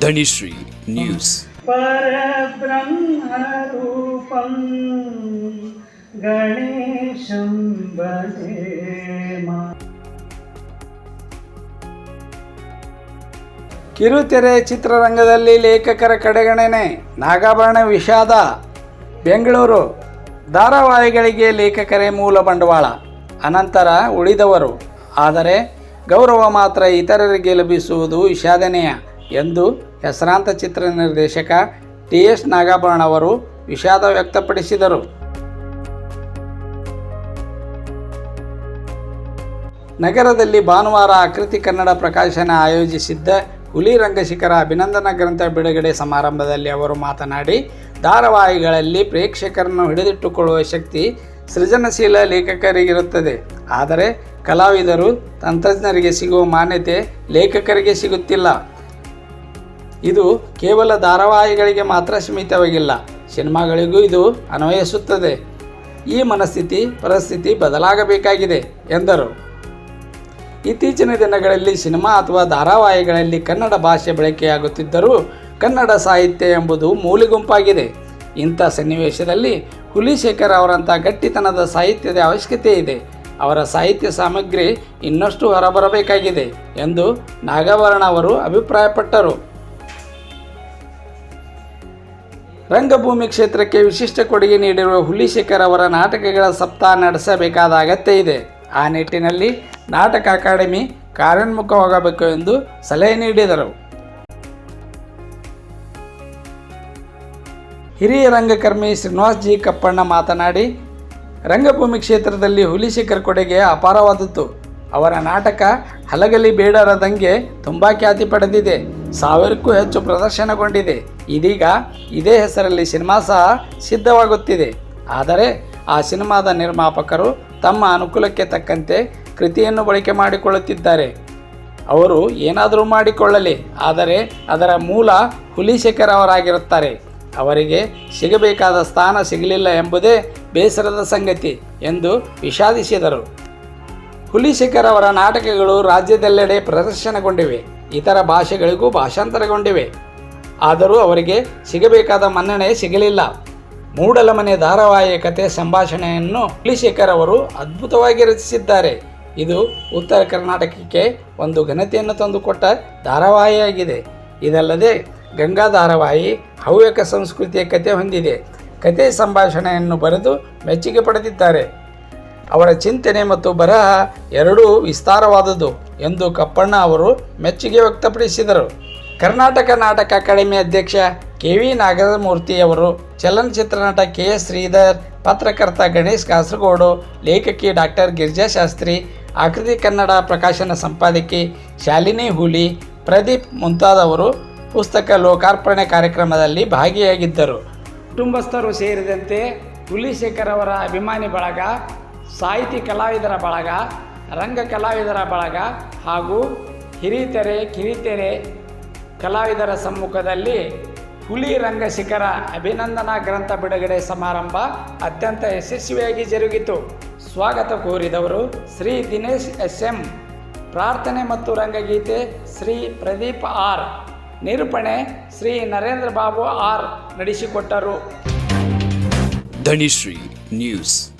ಧನಿಶ್ರೀ news. ಗಣೇಶಂ ಕಿರುತೆರೆ ಚಿತ್ರರಂಗದಲ್ಲಿ ಲೇಖಕರ ಕಡೆಗಣನೆ ನಾಗಾಭರಣ ವಿಷಾದ. ಬೆಂಗಳೂರು ಧಾರಾವಾಹಿಗಳಿಗೆ ಲೇಖಕರೇ ಮೂಲ ಬಂಡವಾಳ. ಅನಂತರ ಉಳಿದವರು. ಆದರೆ ಗೌರವ ಮಾತ್ರ ಇತರರಿಗೆ ಲಭಿಸುವುದು ವಿಷಾದನೀಯ ಎಂದು ಹೆಸರಾಂತ ಚಿತ್ರ ನಿರ್ದೇಶಕ ಟಿ ಎಸ್ ನಾಗಾಭರಣ ಅವರು ವಿಷಾದ ವ್ಯಕ್ತಪಡಿಸಿದರು. ನಗರದಲ್ಲಿ ಭಾನುವಾರ ಆಕೃತಿ ಕನ್ನಡ ಪ್ರಕಾಶನ ಆಯೋಜಿಸಿದ್ದ ಹುಲಿ ರಂಗಶಿಖರ ಅಭಿನಂದನಾ ಗ್ರಂಥ ಬಿಡುಗಡೆ ಸಮಾರಂಭದಲ್ಲಿ ಅವರು ಮಾತನಾಡಿ, ಧಾರಾವಾಹಿಗಳಲ್ಲಿ ಪ್ರೇಕ್ಷಕರನ್ನು ಹಿಡಿದಿಟ್ಟುಕೊಳ್ಳುವ ಶಕ್ತಿ ಸೃಜನಶೀಲ ಲೇಖಕರಿಗಿರುತ್ತದೆ. ಆದರೆ ಕಲಾವಿದರು, ತಂತ್ರಜ್ಞರಿಗೆ ಸಿಗುವ ಮಾನ್ಯತೆ ಲೇಖಕರಿಗೆ ಸಿಗುತ್ತಿಲ್ಲ. ಇದು ಕೇವಲ ಧಾರಾವಾಹಿಗಳಿಗೆ ಮಾತ್ರ ಸೀಮಿತವಾಗಿಲ್ಲ. ಸಿನಿಮಾಗಳಿಗೂ ಇದು ಅನ್ವಯಿಸುತ್ತದೆ. ಈ ಮನಸ್ಥಿತಿ, ಪರಿಸ್ಥಿತಿ ಬದಲಾಗಬೇಕಾಗಿದೆ, ಎಂದರು. ಇತ್ತೀಚಿನ ದಿನಗಳಲ್ಲಿ ಸಿನಿಮಾ ಅಥವಾ ಧಾರಾವಾಹಿಗಳಲ್ಲಿ ಕನ್ನಡ ಭಾಷೆ ಬಳಕೆಯಾಗುತ್ತಿದ್ದರೂ ಕನ್ನಡ ಸಾಹಿತ್ಯ ಎಂಬುದು ಮೂಲೆಗುಂಪಾಗಿದೆ. ಇಂಥ ಸನ್ನಿವೇಶದಲ್ಲಿ ಹುಲಿಶೇಖರ್ ಅವರಂಥ ಗಟ್ಟಿತನದ ಸಾಹಿತ್ಯದ ಅವಶ್ಯಕತೆ ಇದೆ. ಅವರ ಸಾಹಿತ್ಯ ಸಾಮಗ್ರಿ ಇನ್ನಷ್ಟು ಹೊರಬರಬೇಕಾಗಿದೆ, ಎಂದು ನಾಗಾಭರಣ ಅವರು ಅಭಿಪ್ರಾಯಪಟ್ಟರು. ರಂಗಭೂಮಿ ಕ್ಷೇತ್ರಕ್ಕೆ ವಿಶಿಷ್ಟ ಕೊಡುಗೆ ನೀಡಿರುವ ಹುಲಿಶೇಖರ್ ಅವರ ನಾಟಕಗಳ ಸಪ್ತಾಹ ನಡೆಸಬೇಕಾದ ಅಗತ್ಯ ಇದೆ. ಆ ನಿಟ್ಟಿನಲ್ಲಿ ನಾಟಕ ಅಕಾಡೆಮಿ ಕಾರ್ಯೋನ್ಮುಖವಾಗಬೇಕು ಎಂದು ಸಲಹೆ ನೀಡಿದರು. ಹಿರಿಯ ರಂಗಕರ್ಮಿ ಶ್ರೀನಿವಾಸ್ ಜಿ ಕಪ್ಪಣ್ಣ ಮಾತನಾಡಿ, ರಂಗಭೂಮಿ ಕ್ಷೇತ್ರದಲ್ಲಿ ಹುಲಿಶೇಖರ್ ಕೊಡುಗೆ ಅಪಾರವಾದದ್ದು. ಅವರ ನಾಟಕ ಹಲಗಲಿ ಬೇಡರದಂಗೆ ತುಂಬ ಖ್ಯಾತಿ ಪಡೆದಿದೆ. ಸಾವಿರಕ್ಕೂ ಹೆಚ್ಚು ಪ್ರದರ್ಶನಗೊಂಡಿದೆ. ಇದೀಗ ಇದೇ ಹೆಸರಲ್ಲಿ ಸಿನಿಮಾ ಸಹ ಸಿದ್ಧವಾಗುತ್ತಿದೆ. ಆದರೆ ಆ ಸಿನಿಮಾದ ನಿರ್ಮಾಪಕರು ತಮ್ಮ ಅನುಕೂಲಕ್ಕೆ ತಕ್ಕಂತೆ ಕೃತಿಯನ್ನು ಬಳಕೆ ಮಾಡಿಕೊಳ್ಳುತ್ತಿದ್ದಾರೆ. ಅವರು ಏನಾದರೂ ಮಾಡಿಕೊಳ್ಳಲಿ, ಆದರೆ ಅದರ ಮೂಲ ಹುಲಿಶೇಖರ್ ಅವರಾಗಿರುತ್ತಾರೆ. ಅವರಿಗೆ ಸಿಗಬೇಕಾದ ಸ್ಥಾನ ಸಿಗಲಿಲ್ಲ ಎಂಬುದೇ ಬೇಸರದ ಸಂಗತಿ ಎಂದು ವಿಷಾದಿಸಿದರು. ಹುಲಿಶೇಖರ್ ಅವರ ನಾಟಕಗಳು ರಾಜ್ಯದೆಲ್ಲೆಡೆ ಪ್ರದರ್ಶನಗೊಂಡಿವೆ. ಇತರ ಭಾಷೆಗಳಿಗೂ ಭಾಷಾಂತರಗೊಂಡಿವೆ. ಆದರೂ ಅವರಿಗೆ ಸಿಗಬೇಕಾದ ಮನ್ನಣೆ ಸಿಗಲಿಲ್ಲ. ಮೂಡಲಮನೆ ಧಾರಾವಾಹಿಯ ಕತೆ ಸಂಭಾಷಣೆಯನ್ನು ಹುಲಿಶೇಖರ್ ಅವರು ಅದ್ಭುತವಾಗಿ ರಚಿಸಿದ್ದಾರೆ. ಇದು ಉತ್ತರ ಕರ್ನಾಟಕಕ್ಕೆ ಒಂದು ಘನತೆಯನ್ನು ತಂದುಕೊಟ್ಟ ಧಾರಾವಾಹಿಯಾಗಿದೆ. ಇದಲ್ಲದೆ ಗಂಗಾ ಧಾರಾವಾಹಿ ಹವ್ಯಕ ಸಂಸ್ಕೃತಿಯ ಕತೆ ಹೊಂದಿದೆ. ಕತೆ ಸಂಭಾಷಣೆಯನ್ನು ಬರೆದು ಮೆಚ್ಚುಗೆ ಪಡೆದಿದ್ದಾರೆ. ಅವರ ಚಿಂತನೆ ಮತ್ತು ಬರಹ ಎರಡೂ ವಿಸ್ತಾರವಾದದ್ದು ಎಂದು ಕಪ್ಪಣ್ಣ ಅವರು ಮೆಚ್ಚುಗೆ ವ್ಯಕ್ತಪಡಿಸಿದರು. ಕರ್ನಾಟಕ ನಾಟಕ ಅಕಾಡೆಮಿ ಅಧ್ಯಕ್ಷ ಕೆ ವಿ ನಾಗರಮೂರ್ತಿಯವರು ಚಲನಚಿತ್ರ ನಟ ಕೆ ಎಸ್ ಶ್ರೀಧರ್, ಪತ್ರಕರ್ತ ಗಣೇಶ್ ಕಾಸರಗೋಡು, ಲೇಖಕಿ ಡಾಕ್ಟರ್ ಗಿರಿಜಾಶಾಸ್ತ್ರಿ ಆಕೃತಿ ಕನ್ನಡ ಪ್ರಕಾಶನ ಸಂಪಾದಕಿ ಶಾಲಿನಿ ಹುಲಿ, ಪ್ರದೀಪ್ ಮುಂತಾದವರು ಪುಸ್ತಕ ಲೋಕಾರ್ಪಣೆ ಕಾರ್ಯಕ್ರಮದಲ್ಲಿ ಭಾಗಿಯಾಗಿದ್ದರು. ಕುಟುಂಬಸ್ಥರು ಸೇರಿದಂತೆ ಹುಲಿಶೇಖರ್ ಅವರ ಅಭಿಮಾನಿ ಬಳಗ ಸಾಹಿತಿ ಕಲಾವಿದರ ಬಳಗ, ರಂಗ ಕಲಾವಿದರ ಬಳಗ ಹಾಗೂ ಹಿರಿತೆರೆ, ಕಿರಿತೆರೆ ಕಲಾವಿದರ ಸಮ್ಮುಖದಲ್ಲಿ ಹುಲಿ ರಂಗ ಶಿಖರ ಅಭಿನಂದನಾ ಗ್ರಂಥ ಬಿಡುಗಡೆ ಸಮಾರಂಭ ಅತ್ಯಂತ ಯಶಸ್ವಿಯಾಗಿ ಜರುಗಿತು. ಸ್ವಾಗತ ಕೋರಿದವರು ಶ್ರೀ ದಿನೇಶ್ ಎಸ್ ಎಂ ಪ್ರಾರ್ಥನೆ ಮತ್ತು ರಂಗಗೀತೆ ಶ್ರೀ ಪ್ರದೀಪ್ ಆರ್. ನಿರೂಪಣೆ ಶ್ರೀ ನರೇಂದ್ರ ಬಾಬು ಆರ್. ನಡೆಸಿಕೊಟ್ಟರು. ಧನಿಶ್ರೀ ನ್ಯೂಸ್.